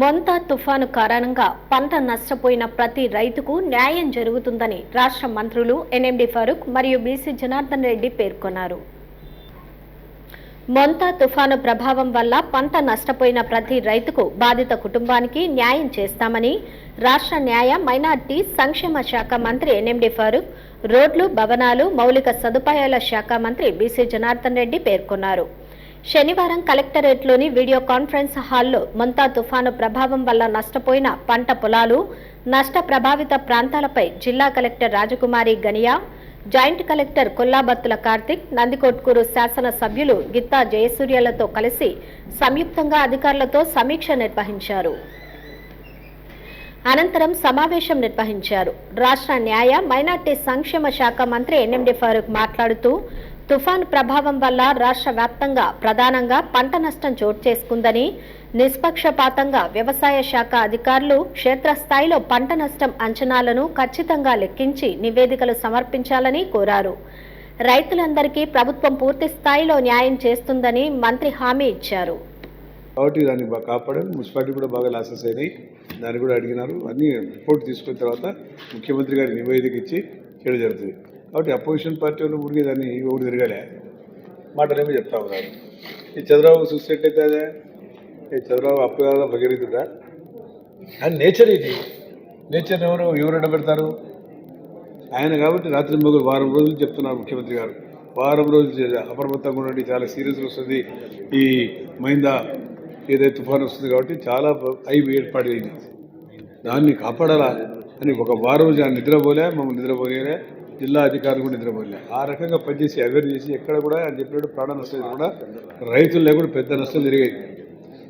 మొంతా తుఫాను కారణంగా పంట నష్టపోయిన ప్రతి రైతుకు న్యాయం జరుగుతుందని రాష్ట్ర మంత్రులు ఎన్ఎండి ఫరూక్ మరియు బీసీ జనార్దన్ రెడ్డి పేర్కొన్నారు. మొంతా తుఫాను ప్రభావం వల్ల పంట నష్టపోయిన ప్రతి రైతుకు బాధిత కుటుంబానికి న్యాయం చేస్తామని రాష్ట్ర న్యాయ మైనార్టీ సంక్షేమ శాఖ మంత్రి ఎన్ఎండి ఫరూక్ రోడ్లు భవనాలు మౌలిక సదుపాయాల శాఖ మంత్రి బీసీ జనార్దన్ రెడ్డి పేర్కొన్నారు. శనివారం కలెక్టరేట్లోని వీడియో కాన్ఫరెన్స్ హాల్లో మంతా తుఫాను ప్రభావం వల్ల నష్టపోయిన పంట పొలాలు నష్ట ప్రభావిత ప్రాంతాలపై జిల్లా collector Rajakumari Ganiya joint collector Kollabathula Karthik Nandikotkur శాసన సభ్యులు గిత్తా జయసూర్యలతో కలిసి సంయుక్తంగా అధికారులతో సమీక్ష నిర్వహించారు. అనంతరం సమావేశం నిర్వహించారు. రాష్ట్ర న్యాయ మైనార్టీ సంక్షేమ శాఖ మంత్రి ఎన్ఎండి ఫారూక్ మాట్లాడుతూ తుఫాన్ ప్రభావం వల్ల రాష్ట్ర వ్యాప్తంగా ప్రధానంగా పంట నష్టం చోటు చేసుకుందని నిష్పక్షపాతంగా వ్యవసాయ శాఖ అధికారులు క్షేత్రస్థాయిలో పంట నష్టం అంచనాలను ఖచ్చితంగా లెక్కించి నివేదికలు సమర్పించాలని కోరారు. రైతులందరికీ ప్రభుత్వం పూర్తి స్థాయిలో న్యాయం చేస్తుందని మంత్రి హామీ ఇచ్చారు. కాబట్టి దాన్ని బాగా కాపాడారు. మున్సిపాలిటీ కూడా బాగా లాసెస్ అయినాయి. దాన్ని కూడా అడిగినారు. అన్ని రిపోర్ట్ తీసుకున్న తర్వాత ముఖ్యమంత్రి గారి నివేదిక ఇచ్చి చేయడం జరుగుతుంది. కాబట్టి అపోజిషన్ పార్టీ వాళ్ళు ఊరికే దాన్ని ఒకటి తిరగాలే. మాటలేమో చెప్తా ఉన్నారు ఈ చంద్రబాబు చూసేటైతే అదే ఈ చంద్రబాబు అప్పు కాదా భగీరథుడా? నేచర్ ఇది. నేచర్ ఎవరు? ఎవరు ఎండబెడతారు ఆయన కాబట్టి రాత్రి మొగలు వారం రోజులు చెప్తున్నారు ముఖ్యమంత్రి గారు. వారం రోజులు చే- అప్రమత్తంగా ఉండండి చాలా సీరియస్ వస్తుంది. ఈ మైందా ఏదైతే తుఫాన్ వస్తుంది కాబట్టి చాలా అయి ఏర్పాటు అయింది. దాన్ని కాపాడాలా అని ఒక వారం రోజు నిద్రపోలే మమ్మల్ని నిద్రపోలే జిల్లా అధికారులు కూడా నిద్రపోలే ఆ రకంగా పనిచేసి అవేర్ చేసి ఎక్కడ కూడా అని చెప్పినట్టు ప్రాణ నష్టం కూడా రైతులు లేకుండా పెద్ద నష్టం జరిగాయి.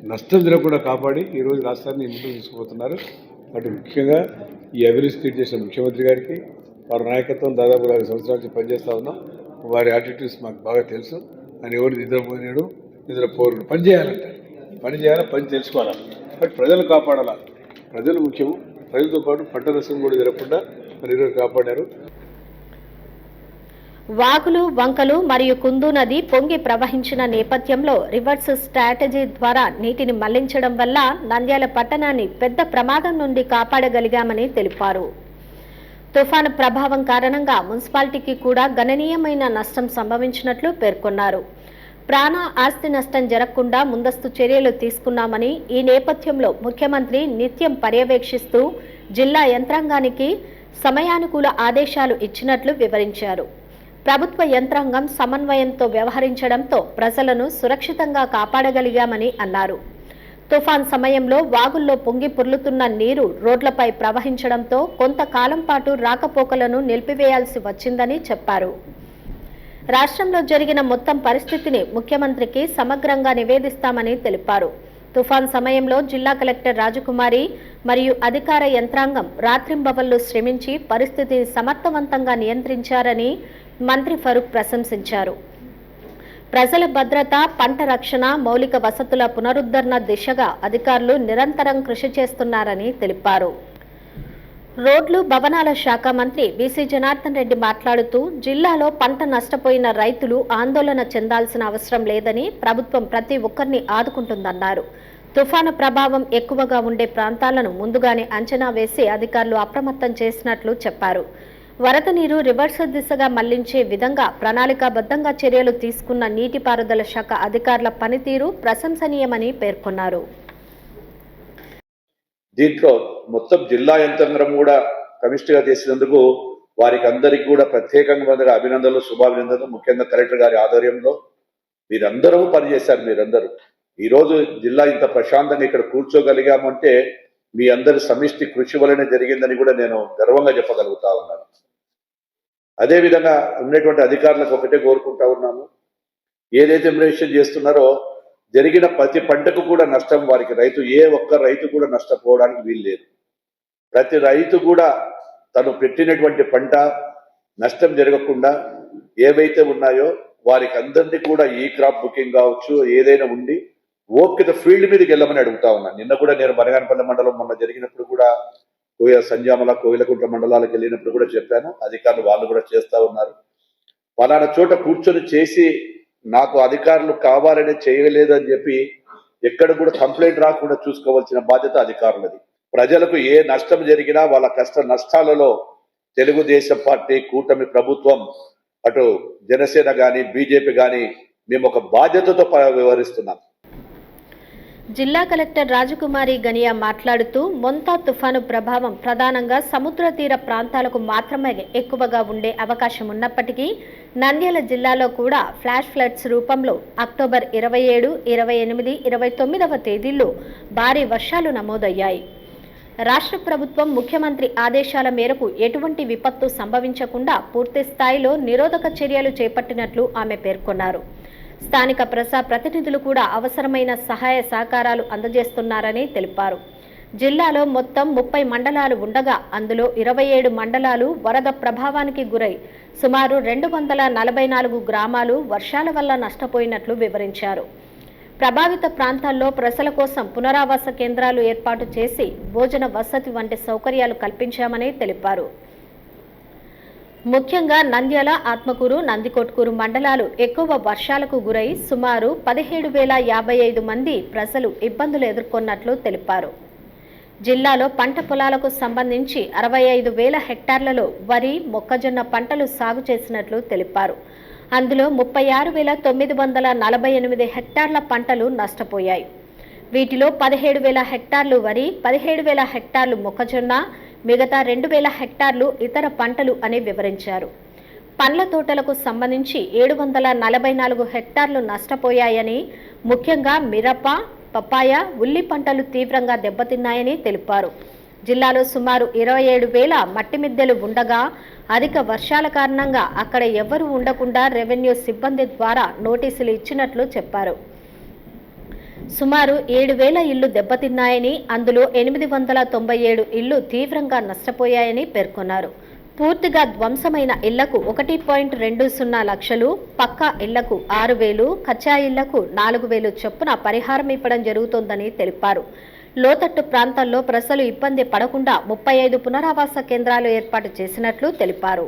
నష్టం జరగకుండా కాపాడి ఈరోజు రాష్ట్రాన్ని ముందుకు తీసుకుపోతున్నారు. అటు ముఖ్యంగా ఈ అభివృద్ధి క్రియేట్ చేసిన ముఖ్యమంత్రి గారికి వారి నాయకత్వం దాదాపు నాలుగు సంవత్సరాల నుంచి పనిచేస్తూ ఉన్నాం. వారి యాటిట్యూడ్స్ మాకు బాగా తెలుసు. ఆయన ఎవరు నిద్రపోయినాడు నిద్రపోరు. పని చేయాలంట. పని చేయాలి పని తెలుసుకోవాలి? బట్ ప్రజలు కాపాడాల? ప్రజలు ముఖ్యం ప్రజలతో పాటు పంట నష్టం కూడా జరగకుండా మరి ఈరోజు కాపాడారు. వాగులు వంకలు మరియు కుందు నది పొంగి ప్రవహించిన నేపథ్యంలో రివర్స్ స్ట్రాటజీ ద్వారా నీటిని మళ్ళించడం వల్ల నంద్యాల పట్టణాన్ని పెద్ద ప్రమాదం నుండి కాపాడగలిగామని తెలిపారు. తుఫాను ప్రభావం కారణంగా మున్సిపాలిటీకి కూడా గణనీయమైన నష్టం సంభవించినట్లు పేర్కొన్నారు. ప్రాణ ఆస్తి నష్టం జరగకుండా ముందస్తు చర్యలు తీసుకున్నామని ఈ నేపథ్యంలో ముఖ్యమంత్రి నిత్యం పర్యవేక్షిస్తూ జిల్లా యంత్రాంగానికి సమయానుకూల ఆదేశాలు ఇచ్చినట్లు వివరించారు. ప్రభుత్వ యంత్రాంగం సమన్వయంతో వ్యవహరించడంతో ప్రజలను సురక్షితంగా కాపాడగలిగామని అన్నారు. తుఫాన్ సమయంలో వాగుల్లో పొంగి పొర్లుతున్న నీరు రోడ్లపై ప్రవహించడంతో కొంతకాలం పాటు రాకపోకలను నిలిపివేయాల్సి వచ్చిందని చెప్పారు. రాష్ట్రంలో జరిగిన మొత్తం పరిస్థితిని ముఖ్యమంత్రికి సమగ్రంగా నివేదిస్తామని తెలిపారు. తుఫాన్ సమయంలో జిల్లా కలెక్టర్ రాజకుమారి మరియు అధికార యంత్రాంగం రాత్రింబవళ్ళు శ్రమించి పరిస్థితిని సమర్థవంతంగా నియంత్రించారని మంత్రి ఫరూక్ ప్రశంసించారు. ప్రజల భద్రత పంట రక్షణ మౌలిక వసతుల పునరుద్ధరణ దిశగా అధికారులు నిరంతరం కృషి చేస్తున్నారని తెలిపారు. రోడ్లు భవనాల శాఖ మంత్రి బీసీ జనార్దన్ రెడ్డి మాట్లాడుతూ జిల్లాలో పంట నష్టపోయిన రైతులు ఆందోళన చెందాల్సిన అవసరం లేదని ప్రభుత్వం ప్రతి ఒక్కరిని ఆదుకుంటుందన్నారు. తుఫాను ప్రభావం ఎక్కువగా ఉండే ప్రాంతాలను ముందుగానే అంచనా వేసి అధికారులు అప్రమత్తం చేసినట్లు చెప్పారు. వరద నీరు రివర్స్ దిశగా మళ్ళించే విధంగా ప్రణాళికాబద్ధంగా చర్యలు తీసుకున్న నీటిపారుదల శాఖ అధికారుల పనితీరు ప్రశంసనీయమని పేర్కొన్నారు. దీంట్లో మొత్తం జిల్లా యంత్రాంగం కూడా కమిషన్గా చేసినందుకు వారికి అందరికీ కూడా ప్రత్యేకంగా అభినందనలు శుభాభినందనలు. ముఖ్యంగా కలెక్టర్ గారి ఆధ్వర్యంలో మీరందరూ పనిచేశారు మీరందరూ. ఈరోజు జిల్లా ఇంత ప్రశాంతంగా ఇక్కడ కూర్చోగలిగామంటే మీ అందరి సమిష్టి కృషి వలనే జరిగిందని కూడా నేను గర్వంగా చెప్పగలుగుతా ఉన్నాను. అదేవిధంగా ఉన్నటువంటి అధికారులకు ఒకటే కోరుకుంటా ఉన్నాము. ఏదైతే ఇన్వెస్టిగేషన్ చేస్తున్నారో జరిగిన ప్రతి పంటకు కూడా నష్టం వారికి. రైతు ఏ ఒక్క రైతు కూడా నష్టపోవడానికి వీలు లేదు. ప్రతి రైతు కూడా తను పెట్టినటువంటి పంట నష్టం జరగకుండా ఏవైతే ఉన్నాయో వారికి అందరినీ కూడా ఈ క్రాప్ బుకింగ్ కావచ్చు ఏదైనా ఉండి ఓపిక ఫీల్డ్ మీదకి వెళ్ళమని అడుగుతా ఉన్నాను నిన్న కూడా నేను బనగానపల్లి మండలం మొన్న జరిగినప్పుడు కూడా కోయ సంజామల కోయిలకుంట మండలాలకు వెళ్ళినప్పుడు కూడా చెప్పాను. అధికారులు వాళ్ళు కూడా చేస్తూ ఉన్నారు. పలానా చోట కూర్చొని చేసి నాకు అధికారులు కావాలని చేయలేదు అని చెప్పి ఎక్కడ కూడా కంప్లైంట్ రాకుండా చూసుకోవాల్సిన బాధ్యత అధికారులది. ప్రజలకు ఏ నష్టం జరిగినా వాళ్ళ కష్ట నష్టాలలో తెలుగుదేశం పార్టీ కూటమి ప్రభుత్వం అటు జనసేన కానీ బీజేపీ కానీ మేము ఒక బాధ్యతతో వ్యవహరిస్తున్నాం. జిల్లా కలెక్టర్ రాజకుమారి గనియా మాట్లాడుతూ మొంతా తుఫాను ప్రభావం ప్రధానంగా సముద్ర తీర ప్రాంతాలకు మాత్రమే ఎక్కువగా ఉండే అవకాశం ఉన్నప్పటికీ నంద్యాల జిల్లాలో కూడా ఫ్లాష్ ఫ్లడ్స్ రూపంలో అక్టోబర్ ఇరవై ఏడు ఇరవై ఎనిమిది ఇరవై తొమ్మిదవ తేదీల్లో భారీ వర్షాలు నమోదయ్యాయి. రాష్ట్ర ప్రభుత్వం ముఖ్యమంత్రి ఆదేశాల మేరకు ఎటువంటి విపత్తు సంభవించకుండా పూర్తి స్థాయిలో నిరోధక చర్యలు చేపట్టినట్లు ఆమె పేర్కొన్నారు. స్థానిక ప్రజా ప్రతినిధులు కూడా అవసరమైన సహాయ సహకారాలు అందజేస్తున్నారని తెలిపారు. జిల్లాలో మొత్తం ముప్పై మండలాలు ఉండగా అందులో ఇరవై ఏడు మండలాలు వరద ప్రభావానికి గురై సుమారు రెండు వందల నలభై నాలుగు గ్రామాలు వర్షాల వల్ల నష్టపోయినట్లు వివరించారు. ప్రభావిత ప్రాంతాల్లో ప్రజల కోసం పునరావాస కేంద్రాలు ఏర్పాటు చేసి భోజన వసతి వంటి సౌకర్యాలు కల్పించామని తెలిపారు. ముఖ్యంగా నంద్యాల ఆత్మకూరు నందికొట్కూరు మండలాలు ఎక్కువ వర్షాలకు గురై సుమారు పదిహేడు వేల యాభై ఐదు మంది ప్రజలు ఇబ్బందులు ఎదుర్కొన్నట్లు తెలిపారు. జిల్లాలో పంట పొలాలకు సంబంధించి అరవై ఐదు వేల హెక్టార్లలో వరి మొక్కజొన్న పంటలు సాగు చేసినట్లు తెలిపారు. అందులో ముప్పై ఆరు వేల తొమ్మిది వందల నలభై ఎనిమిది హెక్టార్ల పంటలు నష్టపోయాయి. వీటిలో పదిహేడు వేల హెక్టార్లు వరి పదిహేడు వేల హెక్టార్లు మొక్కజొన్న మిగతా రెండు వేల హెక్టార్లు ఇతర పంటలు అని వివరించారు. పండ్ల తోటలకు సంబంధించి ఏడు వందల నలభై నాలుగు హెక్టార్లు నష్టపోయాయని ముఖ్యంగా మిరప పపాయ ఉల్లి పంటలు తీవ్రంగా దెబ్బతిన్నాయని తెలిపారు. జిల్లాలో సుమారు ఇరవై ఏడు వేల మట్టి మిద్దెలు ఉండగా అధిక వర్షాల కారణంగా అక్కడ ఎవరూ ఉండకుండా రెవెన్యూ సిబ్బంది ద్వారా నోటీసులు ఇచ్చినట్లు చెప్పారు. సుమారు ఏడు వేల ఇళ్ళు దెబ్బతిన్నాయని అందులో ఎనిమిది వందల తొంభై ఏడు ఇళ్ళు తీవ్రంగా నష్టపోయాయని పేర్కొన్నారు. పూర్తిగా ధ్వంసమైన ఇళ్ళకు ఒకటి పాయింట్ రెండు సున్నా లక్షలు పక్కా ఇళ్ళకు ఆరు వేలు కచ్చా ఇళ్ళకు నాలుగు వేలు చొప్పున పరిహారం ఇవ్వడం జరుగుతోందని తెలిపారు. లోతట్టు ప్రాంతాల్లో ప్రజలు ఇబ్బంది పడకుండా ముప్పై ఐదు పునరావాస కేంద్రాలు ఏర్పాటు చేసినట్లు తెలిపారు.